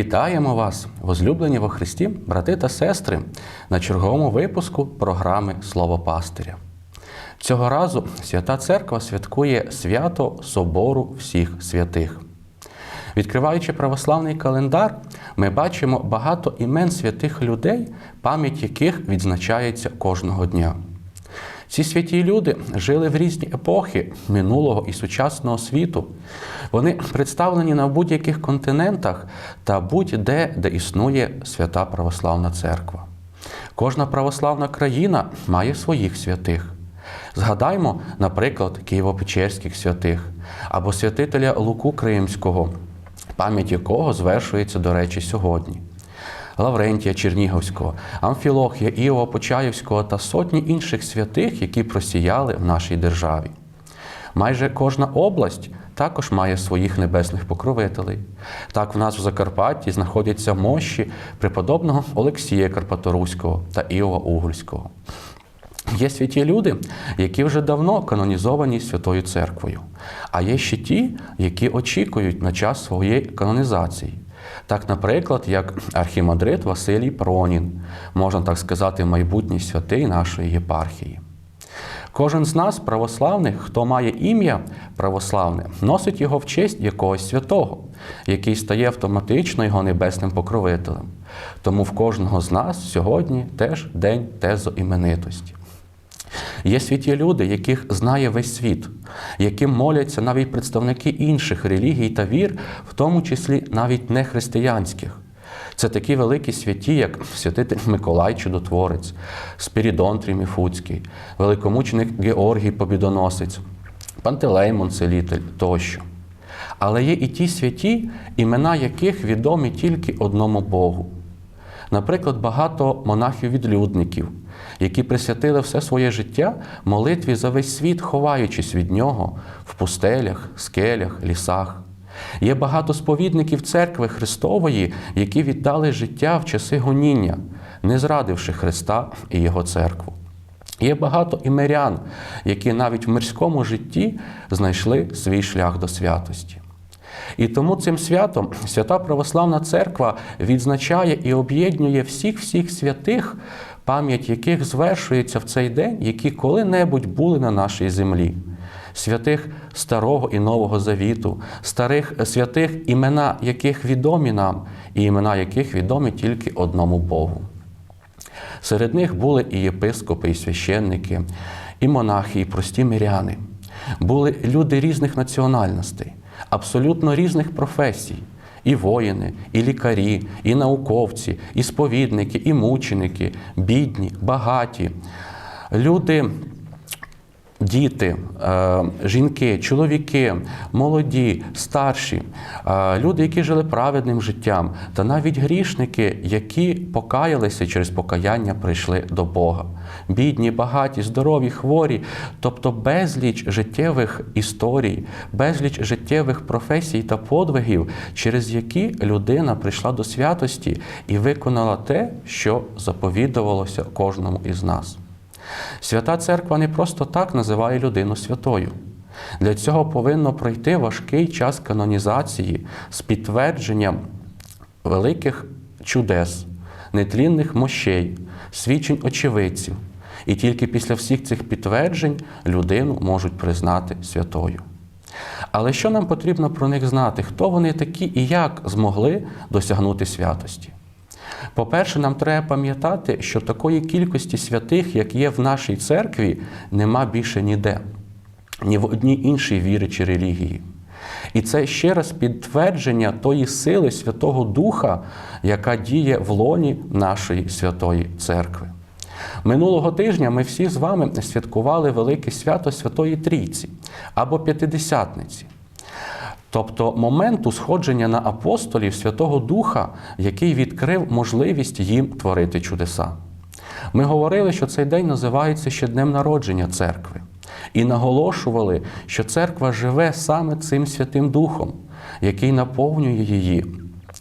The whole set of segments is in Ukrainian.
Вітаємо вас, возлюблені во Христі, брати та сестри, на черговому випуску програми Слово Пастиря. Цього разу Свята Церква святкує свято Собору всіх святих. Відкриваючи православний календар, ми бачимо багато імен святих людей, пам'ять яких відзначається кожного дня. Ці святі люди жили в різні епохи минулого і сучасного світу. Вони представлені на будь-яких континентах та будь-де, де існує свята православна церква. Кожна православна країна має своїх святих. Згадаймо, наприклад, Києво-Печерських святих або святителя Луку Кримського, пам'ять якого звершується, до речі, сьогодні. Лаврентія Чернігівського, Амфілохія, Іова Почаївського та сотні інших святих, які просіяли в нашій державі. Майже кожна область також має своїх небесних покровителей. Так, в нас в Закарпатті знаходяться мощі преподобного Олексія Карпаторуського та Іова Угольського. Є святі люди, які вже давно канонізовані Святою Церквою, а є ще ті, які очікують на час своєї канонізації. Так, наприклад, як архімандрит Василій Пронін, можна так сказати, майбутній святий нашої єпархії. Кожен з нас, православних, хто має ім'я православне, носить його в честь якогось святого, який стає автоматично його небесним покровителем. Тому в кожного з нас сьогодні теж день тезоіменитості. Є святі люди, яких знає весь світ, яким моляться навіть представники інших релігій та вір, в тому числі навіть не християнських. Це такі великі святі, як святитель Миколай Чудотворець, Спірідон Тріміфуцький, великомученик Георгій Побідоносець, Пантелеймон Целитель тощо. Але є і ті святі, імена яких відомі тільки одному Богу. Наприклад, багато монахів-відлюдників, які присвятили все своє життя молитві за весь світ, ховаючись від нього в пустелях, скелях, лісах. Є багато сповідників церкви Христової, які віддали життя в часи гоніння, не зрадивши Христа і Його церкву. Є багато імерян, які навіть в мирському житті знайшли свій шлях до святості. І тому цим святом Свята Православна Церква відзначає і об'єднує всіх-всіх святих, пам'ять яких звершується в цей день, які коли-небудь були на нашій землі. Святих Старого і Нового Завіту, старих святих, імена яких відомі нам, і імена яких відомі тільки одному Богу. Серед них були і єпископи, і священники, і монахи, і прості миряни. Були люди різних національностей, абсолютно різних професій. І воїни, і лікарі, і науковці, і сповідники, і мученики, бідні, багаті, люди Діти, е, жінки, чоловіки, молоді, старші, е, люди, які жили праведним життям, та навіть грішники, які покаялися через покаяння, прийшли до Бога. Бідні, багаті, здорові, хворі, тобто безліч життєвих історій, безліч життєвих професій та подвигів, через які людина прийшла до святості і виконала те, що заповідувалося кожному із нас. Свята Церква не просто так називає людину святою. Для цього повинно пройти важкий час канонізації з підтвердженням великих чудес, нетлінних мощей, свідчень очевидців. І тільки після всіх цих підтверджень людину можуть признати святою. Але що нам потрібно про них знати? Хто вони такі і як змогли досягнути святості? По-перше, нам треба пам'ятати, що такої кількості святих, як є в нашій церкві, нема більше ніде, ні в одній іншій вірі чи релігії. І це ще раз підтвердження тої сили Святого Духа, яка діє в лоні нашої святої церкви. Минулого тижня ми всі з вами святкували велике свято Святої Трійці або П'ятидесятниці. Тобто моменту сходження на апостолів Святого Духа, який відкрив можливість їм творити чудеса. Ми говорили, що цей день називається ще Днем народження церкви, і наголошували, що церква живе саме цим Святим Духом, який наповнює її,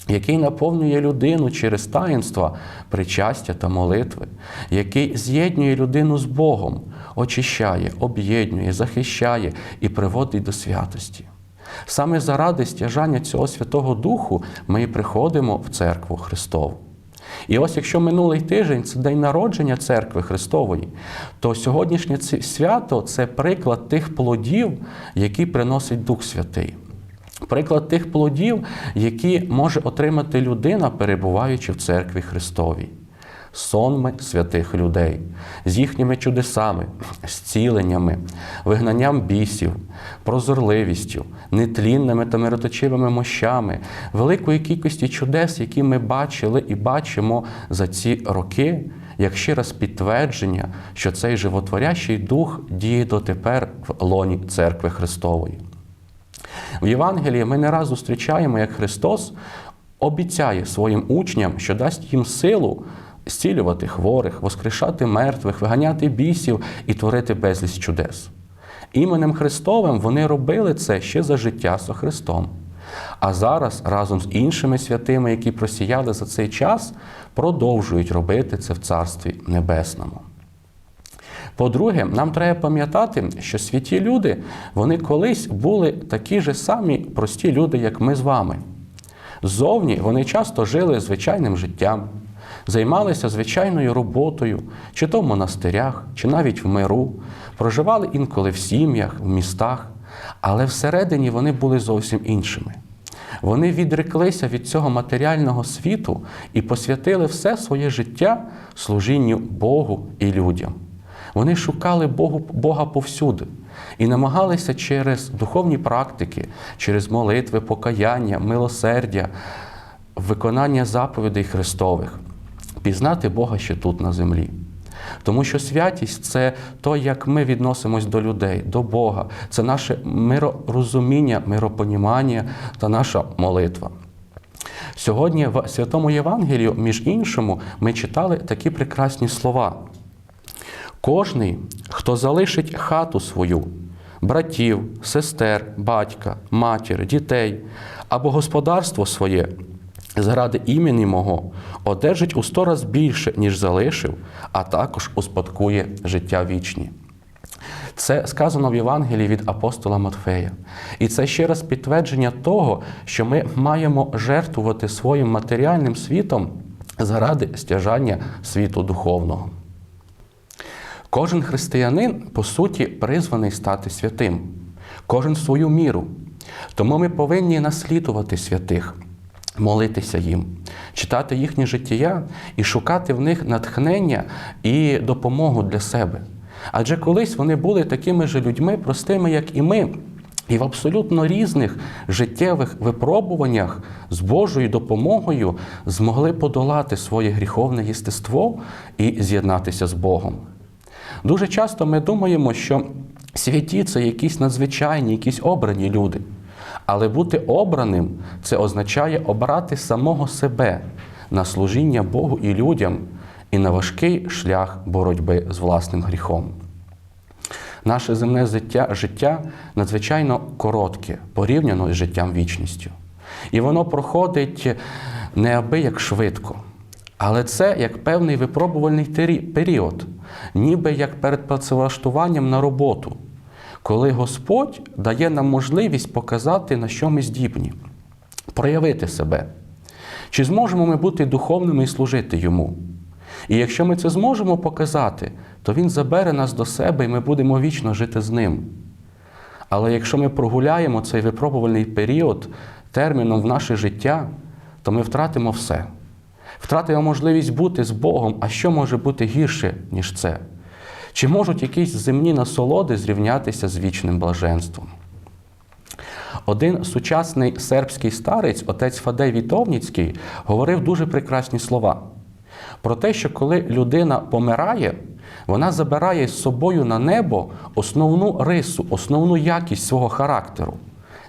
який наповнює людину через таїнства, причастя та молитви, який з'єднує людину з Богом, очищає, об'єднує, захищає і приводить до святості. Саме заради стяжання цього Святого Духу ми і приходимо в церкву Христову. І ось якщо минулий тиждень це день народження церкви Христової, то сьогоднішнє свято це приклад тих плодів, які приносить Дух Святий. Приклад тих плодів, які може отримати людина, перебуваючи в церкві Христовій. Сонми святих людей з їхніми чудесами, зціленнями, вигнанням бісів, прозорливістю, нетлінними та мироточивими мощами, великої кількості чудес, які ми бачили і бачимо за ці роки, як ще підтвердження, що цей животворящий дух діє дотепер в лоні церкви Христової. В Євангелії ми не раз зустрічаємо, як Христос обіцяє своїм учням, що дасть їм силу зцілювати хворих, воскрешати мертвих, виганяти бісів і творити безліч чудес. Іменем Христовим вони робили це ще за життя со Христом. А зараз разом з іншими святими, які просіяли за цей час, продовжують робити це в Царстві Небесному. По-друге, нам треба пам'ятати, що святі люди, вони колись були такі ж самі прості люди, як ми з вами. Ззовні вони часто жили звичайним життям, займалися звичайною роботою, чи то в монастирях, чи навіть в миру, проживали інколи в сім'ях, в містах, але всередині вони були зовсім іншими. Вони відреклися від цього матеріального світу і посвятили все своє життя служінню Богу і людям. Вони шукали Богу, Бога повсюди і намагалися через духовні практики, через молитви, покаяння, милосердя, виконання заповідей Христових, пізнати Бога ще тут на землі. Тому що святість це то, як ми відносимось до людей, до Бога, це наше миророзуміння, миропонімання та наша молитва. Сьогодні в Святому Євангелію, між іншому, ми читали такі прекрасні слова. Кожний, хто залишить хату свою, братів, сестер, батька, матір, дітей або господарство своє, заради імені мого, одержить у сто раз більше, ніж залишив, а також успадкує життя вічні. Це сказано в Євангелії від апостола Матфея. І це ще раз підтвердження того, що ми маємо жертвувати своїм матеріальним світом заради стяжання світу духовного. Кожен християнин, по суті, призваний стати святим, кожен свою міру. Тому ми повинні наслідувати святих, молитися їм, читати їхні життя і шукати в них натхнення і допомогу для себе. Адже колись вони були такими ж людьми, простими, як і ми, і в абсолютно різних життєвих випробуваннях з Божою допомогою змогли подолати своє гріховне єстество і з'єднатися з Богом. Дуже часто ми думаємо, що святі це якісь надзвичайні, якісь обрані люди. Але бути обраним це означає обрати самого себе на служіння Богу і людям і на важкий шлях боротьби з власним гріхом. Наше земне життя, життя надзвичайно коротке, порівняно з життям вічністю. І воно проходить неабияк швидко. Але це як певний випробувальний період, ніби як перед працевлаштуванням на роботу, коли Господь дає нам можливість показати, на що ми здібні, проявити себе. Чи зможемо ми бути духовними і служити Йому? І якщо ми це зможемо показати, то Він забере нас до себе і ми будемо вічно жити з ним. Але якщо ми прогуляємо цей випробувальний період терміном в наше життя, то ми втратимо все. Втратимо можливість бути з Богом, а що може бути гірше, ніж це? Чи можуть якісь земні насолоди зрівнятися з вічним блаженством? Один сучасний сербський старець, отець Фадей Вітовніцький, говорив дуже прекрасні слова про те, що коли людина помирає, вона забирає з собою на небо основну рису, основну якість свого характеру,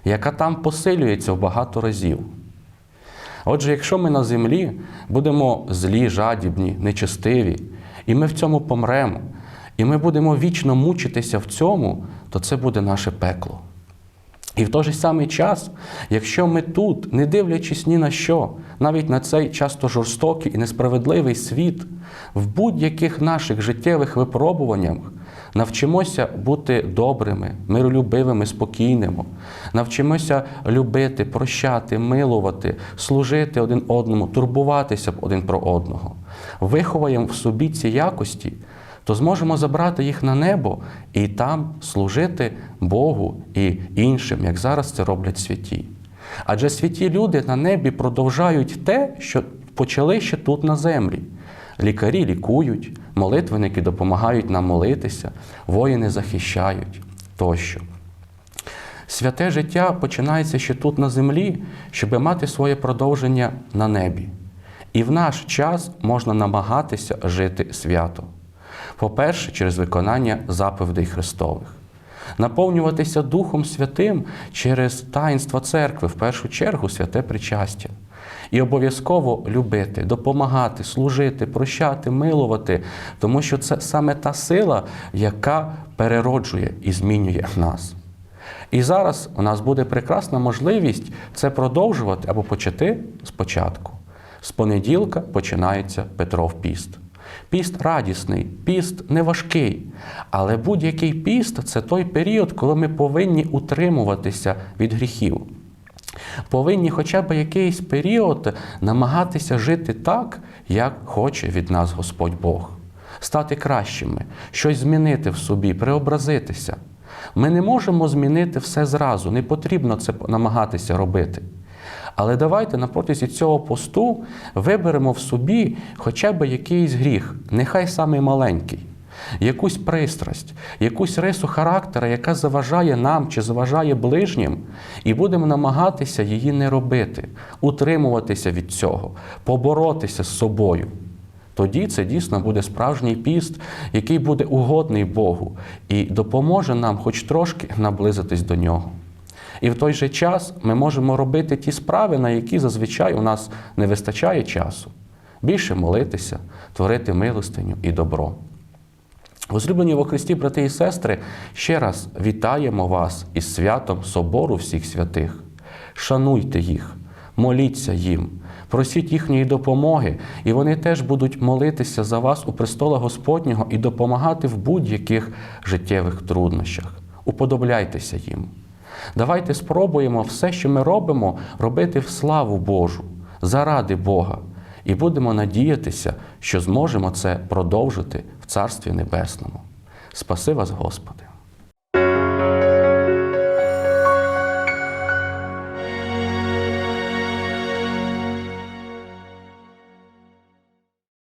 яка там посилюється в багато разів. Отже, якщо ми на землі будемо злі, жадібні, нечестиві, і ми в цьому помремо, і ми будемо вічно мучитися в цьому, то це буде наше пекло. І в той же самий час, якщо ми тут, не дивлячись ні на що, навіть на цей часто жорстокий і несправедливий світ, в будь-яких наших життєвих випробуваннях Навчимося бути добрими, миролюбивими, спокійними. Навчимося любити, прощати, милувати, служити один одному, турбуватися один про одного. Виховаємо в собі ці якості, то зможемо забрати їх на небо і там служити Богу і іншим, як зараз це роблять святі. Адже святі люди на небі продовжають те, що почали ще тут на землі. Лікарі лікують, молитвенники допомагають нам молитися, воїни захищають тощо. Святе життя починається ще тут на землі, щоб мати своє продовження на небі. І в наш час можна намагатися жити свято. По-перше, через виконання заповідей Христових, наповнюватися Духом Святим через таїнство церкви, в першу чергу святе причастя. І обов'язково любити, допомагати, служити, прощати, милувати, тому що це саме та сила, яка перероджує і змінює нас. І зараз у нас буде прекрасна можливість це продовжувати або почати спочатку. З понеділка починається Петров піст. Піст радісний, піст не важкий. Але будь-який піст це той період, коли ми повинні утримуватися від гріхів. Повинні хоча б якийсь період намагатися жити так, як хоче від нас Господь Бог, стати кращими, щось змінити в собі, преобразитися. Ми не можемо змінити все зразу, не потрібно це намагатися робити. Але давайте на протязі цього посту виберемо в собі хоча б якийсь гріх, нехай самий маленький, якусь пристрасть, якусь рису характера, яка заважає нам чи заважає ближнім, і будемо намагатися її не робити, утримуватися від цього, поборотися з собою. Тоді це дійсно буде справжній піст, який буде угодний Богу і допоможе нам хоч трошки наблизитись до нього. І в той же час ми можемо робити ті справи, на які зазвичай у нас не вистачає часу. Більше молитися, творити милостиню і добро. Возлюблені во Христі, брати і сестри, ще раз вітаємо вас із святом Собору всіх святих. Шануйте їх, моліться їм, просіть їхньої допомоги, і вони теж будуть молитися за вас у престола Господнього і допомагати в будь-яких життєвих труднощах. Уподобляйтеся їм. Давайте спробуємо все, що ми робимо, робити в славу Божу, заради Бога, і будемо надіятися, що зможемо це продовжити в Царстві Небесному. Спаси вас, Господи!